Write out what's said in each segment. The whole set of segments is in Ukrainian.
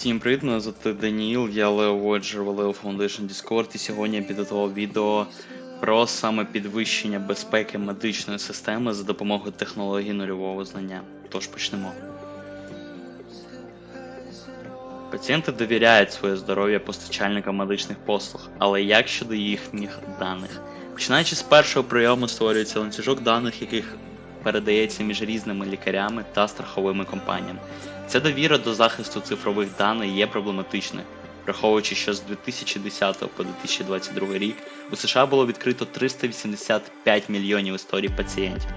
Всім привіт, мене звати Даніїл, я Лео Воджер Leo Foundation Discord і сьогодні я підготував відео про саме підвищення безпеки медичної системи за допомогою технології нульового знання. Тож почнемо. Пацієнти довіряють своє здоров'я постачальникам медичних послуг, але як щодо їхніх даних? Починаючи з першого прийому створюється ланцюжок даних, яких передається між різними лікарями та страховими компаніями. Ця довіра до захисту цифрових даних є проблематичною, враховуючи, що з 2010 по 2022 рік у США було відкрито 385 мільйонів історій пацієнтів.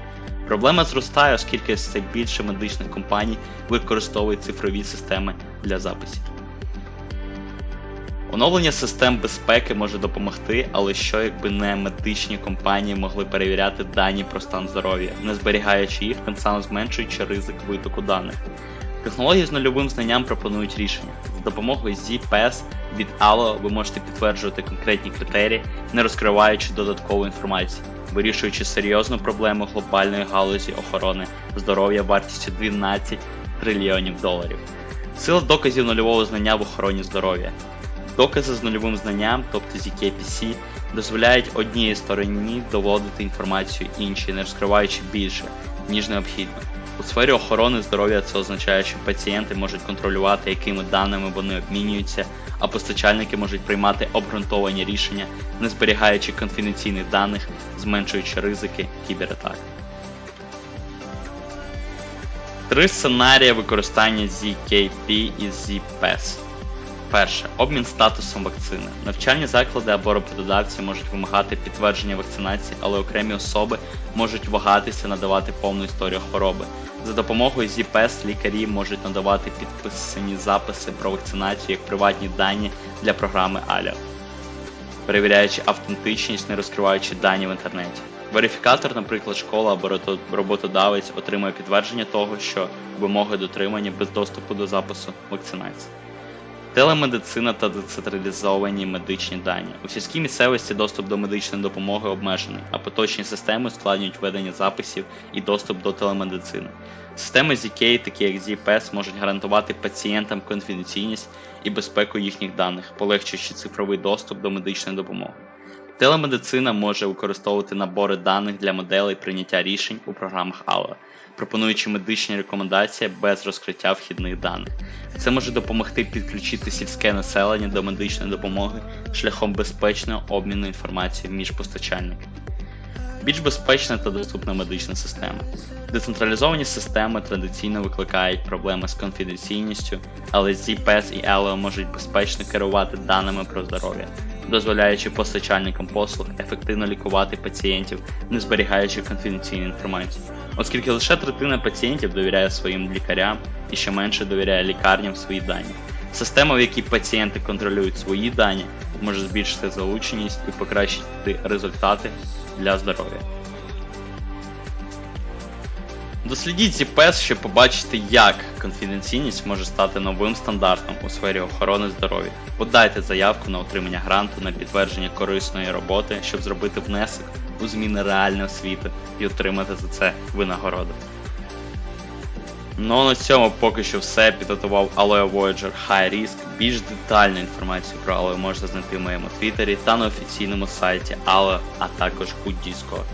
Проблема зростає, оскільки все більше медичних компаній використовують цифрові системи для записів. Оновлення систем безпеки може допомогти, але що якби не медичні компанії могли перевіряти дані про стан здоров'я, не зберігаючи їх, тим самим зменшуючи ризик витоку даних. Технології з нульовим знанням пропонують рішення. За допомогою ZPS від Allo ви можете підтверджувати конкретні критерії, не розкриваючи додаткову інформацію, вирішуючи серйозну проблему глобальної галузі охорони здоров'я вартістю 12 трильйонів доларів. Сила доказів нульового знання в охороні здоров'я. Докази з нульовим знанням, тобто ZKPC, дозволяють одній стороні доводити інформацію іншій, не розкриваючи більше, ніж необхідно. У сфері охорони здоров'я це означає, що пацієнти можуть контролювати, якими даними вони обмінюються, а постачальники можуть приймати обґрунтовані рішення, не зберігаючи конфіденційних даних, зменшуючи ризики кібератак. Три сценарії використання ZKP і ZPS. Перше. Обмін статусом вакцини. Навчальні заклади або роботодавці можуть вимагати підтвердження вакцинації, але окремі особи можуть вагатися надавати повну історію хвороби. За допомогою ZPS лікарі можуть надавати підписані записи про вакцинацію як приватні дані для програми ALIO, перевіряючи автентичність, не розкриваючи дані в інтернеті. Верифікатор, наприклад, школа або роботодавець отримує підтвердження того, що вимоги дотримані без доступу до запису вакцинації. Телемедицина та децентралізовані медичні дані. У сільській місцевості доступ до медичної допомоги обмежений, а поточні системи складнюють ведення записів і доступ до телемедицини. Системи ZK, такі як ZPS, можуть гарантувати пацієнтам конфіденційність і безпеку їхніх даних, полегшуючи цифровий доступ до медичної допомоги. Телемедицина може використовувати набори даних для моделей прийняття рішень у програмах ALO, пропонуючи медичні рекомендації без розкриття вхідних даних. Це може допомогти підключити сільське населення до медичної допомоги шляхом безпечного обміну інформацією між постачальниками. Більш безпечна та доступна медична система. Децентралізовані системи традиційно викликають проблеми з конфіденційністю, але ZPS і ELO можуть безпечно керувати даними про здоров'я, дозволяючи постачальникам послуг ефективно лікувати пацієнтів, не зберігаючи конфіденційну інформацію. Оскільки лише третина пацієнтів довіряє своїм лікарям і ще менше довіряє лікарням свої дані. Система, в якій пацієнти контролюють свої дані, може збільшити залученість і покращити результати для здоров'я. Дослідіть ZPS, щоб побачити, як конфіденційність може стати новим стандартом у сфері охорони здоров'я. Подайте заявку на отримання гранту на підтвердження корисної роботи, щоб зробити внесок у зміни реального світу і отримати за це винагороду. Ну а на цьому поки що все. Підготував Aloe Voyager High Risk. Більш детальну інформацію про Aloe можна знайти в моєму твіттері та на офіційному сайті Aloe, а також у Discord.